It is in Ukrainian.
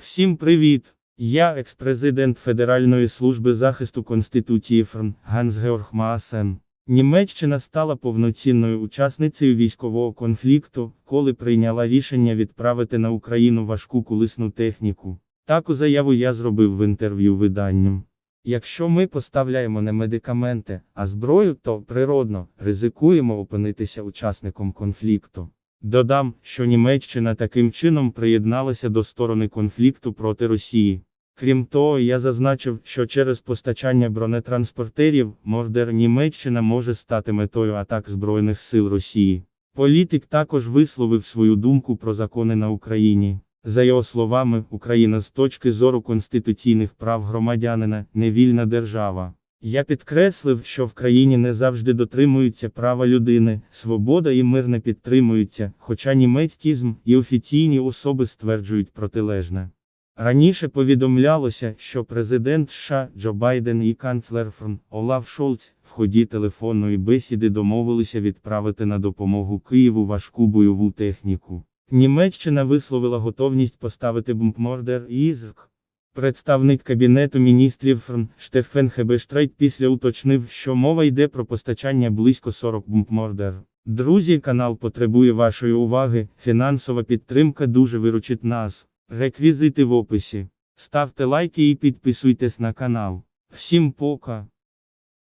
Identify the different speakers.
Speaker 1: Всім привіт! Я екс-президент Федеральної служби захисту Конституції ФРН Ганс Георг Маасен. Німеччина стала повноцінною учасницею військового конфлікту, коли прийняла рішення відправити на Україну важку колисну техніку. Таку заяву я зробив в інтерв'ю виданню. Якщо ми поставляємо не медикаменти, а зброю, то природно ризикуємо опинитися учасником конфлікту. Додам, що Німеччина таким чином приєдналася до сторони конфлікту проти Росії. Крім того, я зазначив, що через постачання бронетранспортерів Мордер Німеччина може стати метою атак Збройних сил Росії. Політик також висловив свою думку про закони на Україні. За його словами, Україна з точки зору конституційних прав громадянина не вільна держава. Я підкреслив, що в країні не завжди дотримуються права людини, свобода і мир не підтримуються, хоча німецькізм і офіційні особи стверджують протилежне. Раніше повідомлялося, що президент США Джо Байден і канцлер ФРН Олаф Шольц в ході телефонної бесіди домовилися відправити на допомогу Києву важку бойову техніку. Німеччина висловила готовність поставити бомбмордер Ізрк. Представник Кабінету міністрів ФРН Штефен Хебештрейт після уточнив, що мова йде про постачання близько 40 бомбмордер. Друзі, канал потребує вашої уваги, фінансова підтримка дуже виручить нас. Реквізити в описі. Ставте лайки і підписуйтесь на канал. Всім пока!